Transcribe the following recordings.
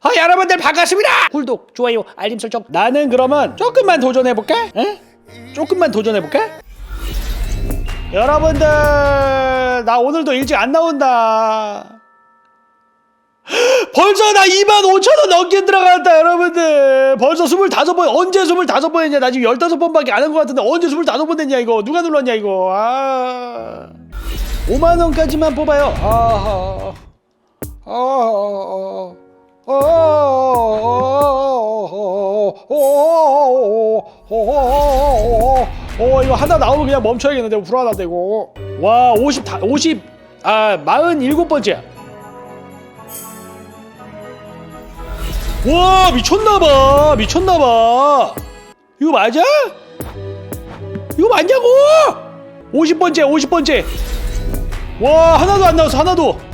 아 여러분들 반갑습니다. 구독 좋아요 알림 설정. 나는 그러면 조금만 도전해볼까? 에? 조금만 도전해볼까? 여러분들 나 오늘도 일찍 안 나온다. 벌써 나 2만 5천 원 넘게 들어갔다 여러분들. 벌써 25번 언제 25번 했냐? 나 지금 15번밖에 안 한 것 같은데 언제 25번 했냐 이거? 누가 눌렀냐 이거? 아. 5만 원까지만 뽑아요. 아하. 아하 어 이거 하나 나오면 그냥 멈춰야겠는데 불안하다 이거 와50 다, 50, 아 47번째야 와 미쳤나봐 미쳤나봐 이거 맞아? 이거 맞냐고 50번째 50번째 와 하나도 안 나왔어 하나도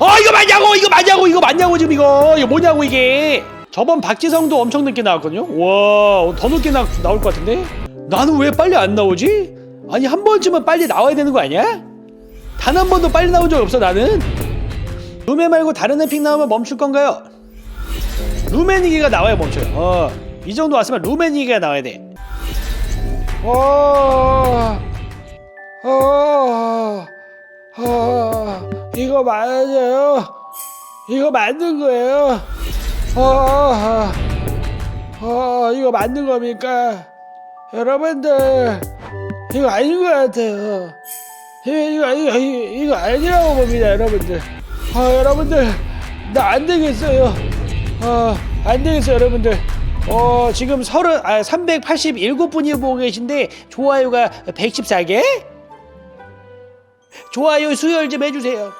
아 이거 맞냐고 이거 맞냐고 이거 맞냐고 지금 이거. 이거 뭐냐고 이게. 저번 박지성도 엄청 늦게 나왔거든요? 와더 늦게 나, 나올 것 같은데? 나는 왜 빨리 안 나오지? 아니 한 번쯤은 빨리 나와야 되는 거 아니야? 단 한 번도 빨리 나온 적 없어 나는. 루메 말고 다른 에픽 나오면 멈출 건가요? 루메니기가 나와야 멈춰요. 어 이 정도 왔으면 루메니기가 나와야 돼. 어, 어, 어, 이거 맞아요. 이거 맞는 거예요. 어, 어, 이거 맞는 겁니까? 여러분들, 이거 아닌 것 같아요. 이거, 이거, 이거, 이거, 아니라고 봅니다, 여러분들. 아, 여러분들, 나 안 되겠어요. 어, 안 되겠어요, 여러분들. 어, 지금 서른, 아, 387분이 보고 계신데, 좋아요가 114개? 좋아요 수혈 좀 해주세요.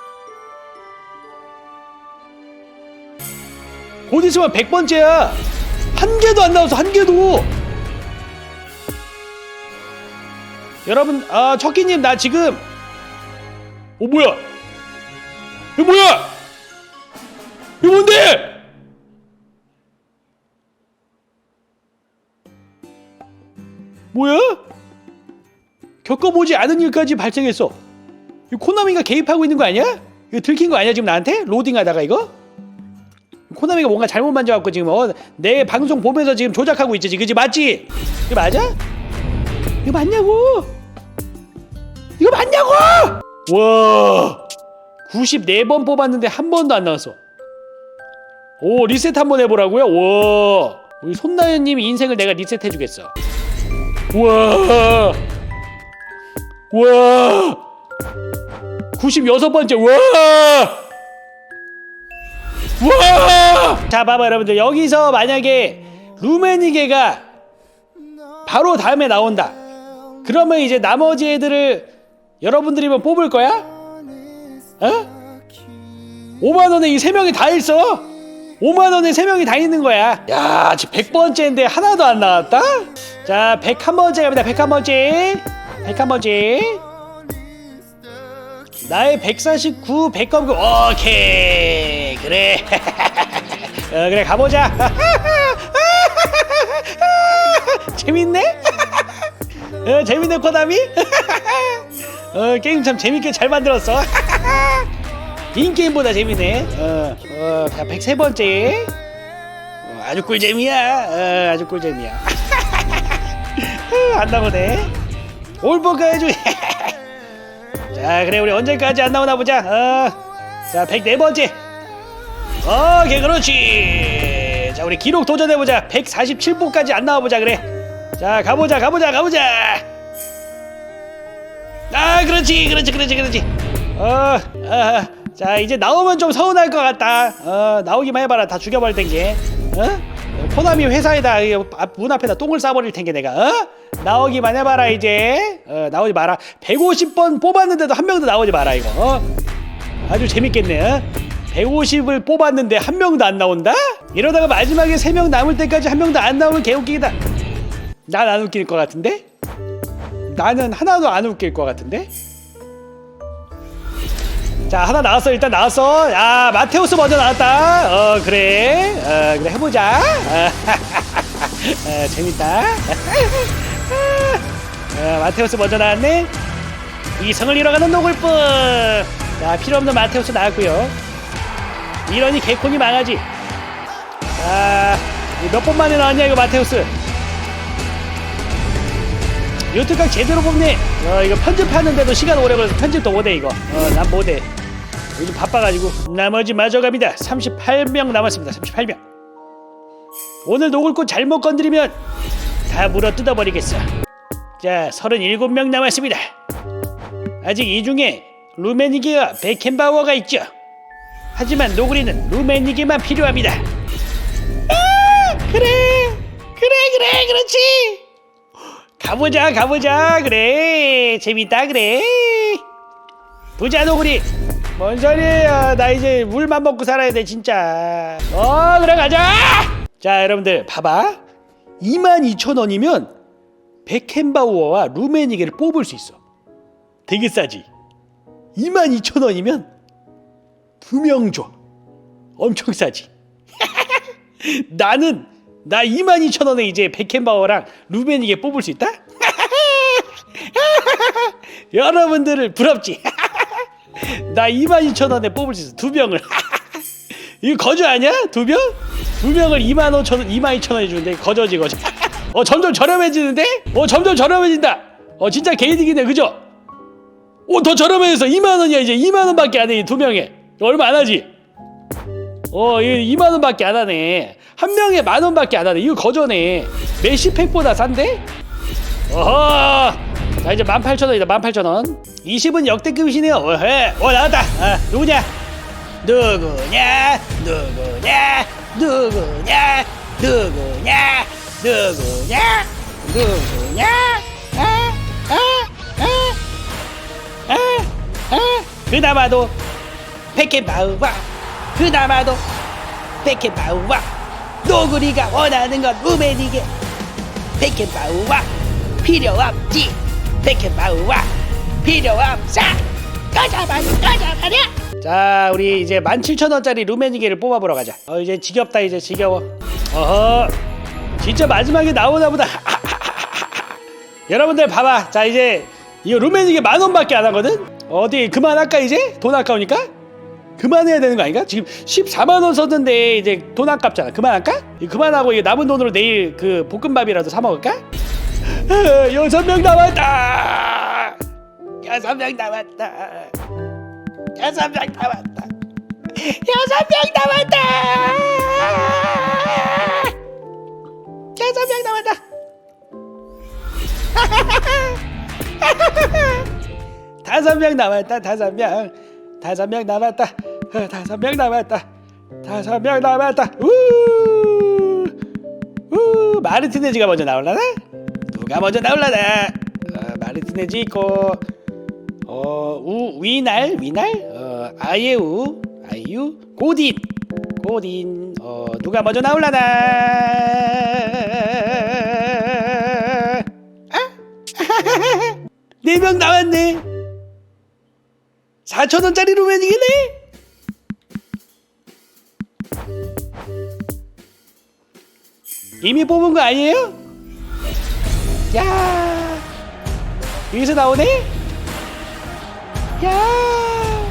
곧 있으면 100번째야. 한 개도 안 나와서 한 개도. 여러분, 아, 척기님, 나 지금. 어, 뭐야? 이거 뭐야? 이거 뭔데? 뭐야? 겪어보지 않은 일까지 발생했어. 이 코나미가 개입하고 있는 거 아니야? 이거 들킨 거 아니야 지금 나한테? 로딩하다가 이거? 코나미가 뭔가 잘못 만져갖고 지금 어, 내 방송 보면서 지금 조작하고 있지 그지 맞지? 이거 맞아? 이거 맞냐고? 이거 맞냐고? 와 94번 뽑았는데 한 번도 안 나왔어 오 리셋 한 번 해보라고요? 와 우리 손나연님 인생을 내가 리셋해주겠어 와와 96번째 와! 와! 자 봐봐 여러분들 여기서 만약에 루메니게가 바로 다음에 나온다 그러면 이제 나머지 애들을 여러분들이면 뽑을 거야? 어? 5만원에 이 세 명이 다 있어 5만원에 세 명이 다 있는 거야 야 지금 100번째인데 하나도 안 나왔다? 자 101번째 갑니다 101번째 101번째 나의 149 100검 오케이. 그래. 어, 그래 가보자. 재밌네? 어, 재밌네 코나미? 어, 게임 참 재밌게 잘 만들었어. 인게임보다 재밌네. 어, 어, 자 103번째. 어, 아주 꿀잼이야. 어, 아주 꿀잼이야. 안 나오네. 올버가 해줘 자 그래 우리 언제까지 안 나오나 보자. 어 자 104번째. 오케이 그렇지. 자 우리 기록 도전해보자. 147번까지 안 나와보자 그래. 자 가보자 가보자 가보자. 아 그렇지 그렇지 그렇지 그렇지. 어자 이제 나오면 좀 서운할 것 같다. 어 나오기만 해봐라. 다 죽여버릴 텐게 어? 코나미 회사에다 이앞문 앞에다 똥을 싸버릴 텐게 내가 어? 나오기만 해봐라 이제 어, 나오지 마라 150번 뽑았는데도 한 명도 나오지 마라 이거 어? 아주 재밌겠네 어? 150을 뽑았는데 한 명도 안 나온다? 이러다가 마지막에 세 명 남을 때까지 한 명도 안 나오면 개웃기다 난 안 웃길 것 같은데? 나는 하나도 안 웃길 것 같은데? 자 하나 나왔어 일단 나왔어 야 마테우스 먼저 나왔다 어 그래 어 그래 해보자 어, 어, 재밌다 어, 마테우스 먼저 나왔네 이성을 잃어가는 노골프 자 필요없는 마테우스 나왔고요 이러니 개콘이 망하지. 자, 이몇 번만에 나왔냐 이거 마테우스. 요트각 제대로 뽑네. 어, 이거 편집하는데도 시간 오래 걸려서 편집도 못해 이거. 어, 난 못해. 요즘 바빠가지고 나머지 마저 갑니다. 38명 남았습니다. 38명. 오늘 녹을 꽃 잘못 건드리면 다 물어 뜯어버리겠어. 자, 37명 남았습니다. 아직 이 중에 루메니게와 베켄바워가 있죠. 하지만 노구리는 루메니게만 필요합니다. 아, 그래, 그래, 그래, 그렇지. 가보자, 가보자, 그래, 재밌다, 그래. 부자 노구리. 뭔 소리예요? 나 이제 물만 먹고 살아야 돼, 진짜. 어, 그래, 가자. 자, 여러분들 봐봐. 22,000원이면 베켄바우어와 루메니게를 뽑을 수 있어. 되게 싸지. 22,000원이면 두 명 줘. 엄청 싸지. 나는 나 22,000원에 이제 베켄바워랑 루메니게 뽑을 수 있다? 여러분들을 부럽지? 나 22,000원에 뽑을 수 있어. 두 병을. 이거 거저 아니야? 두 병? 두 병을 25,000원, 22,000원에 주는데 거저지 거저. 어 점점 저렴해지는데? 어 점점 저렴해진다. 어 진짜 개이득이네 그죠? 오더 저렴해졌어 2만 원이야 이제 2만 원밖에 안해이두 명에 얼마 안 하지? 어 이거 2만 원밖에 안 하네 한 명에 만 원밖에 안 하네 이거 거저네 메시팩보다 싼데? 어허 자 이제 18,000원이다 18,000원. 20은 역대급이시네요. 어헤 어 나왔다. 아, 누구냐? 누구냐? 누구냐? 누구냐? 누구냐? 누구냐? 누구냐? 아, 아, 아. 그나마도 백해바우와 그나마도 백해바우와. 노구리가 원하는 건 우메니게 백해바우와 필요 없지 백해바우와 필요 없어 꺼져버려 꺼져버려 자 우리 이제 17,000원짜리 루메니게를 뽑아보러 가자. 어 이제 지겹다 이제 지겨워. 어허 진짜 마지막에 나오나 보다. 여러분들 봐봐. 자 이제 이거 루메닉에 만 원밖에 안 하거든? 어디 그만할까 이제? 돈 아까우니까? 그만해야 되는 거 아닌가? 지금 14만 원 썼는데 이제 돈 아깝잖아. 그만할까? 그만하고 이거 남은 돈으로 내일 그 볶음밥이라도 사 먹을까 여섯 명 남았다. 여섯 명 남았다. 여섯 명 남았다. 여섯 명 남았다. 여섯 명 남았다. 다섯 명 남았다. 다섯 명. 다섯 명 남았다. 어, 다섯 명 남았다. 다섯 명 남았다. 우, 우! 마르티네즈가 먼저 나올라나 누가 먼저 나올라나. 어, 마르티네즈 있고 어우 위날 위날? 어 아예우 아이유 고딘. 고딘. 어 누가 먼저 나올라나? 네명 나왔네. 4천 원짜리 루메닉이네. 이미 뽑은 거 아니에요? 야, 여기서 나오네. 야,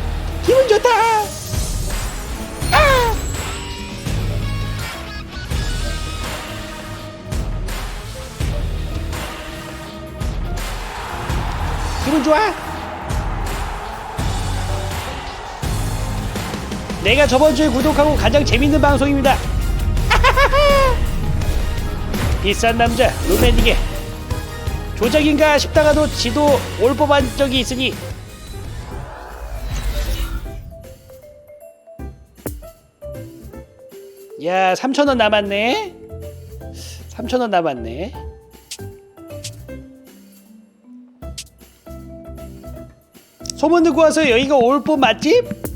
기분 좋다. 아. 기분 좋아? 내가 저번 주에 구독하고 가장 재밌는 방송입니다. 비싼 남자 루메닉에 조작인가 싶다가도 지도 올 법한 적이 있으니 야 3천원 남았네 3천원 남았네 소문 듣고 와서 여기가 올법 맛집?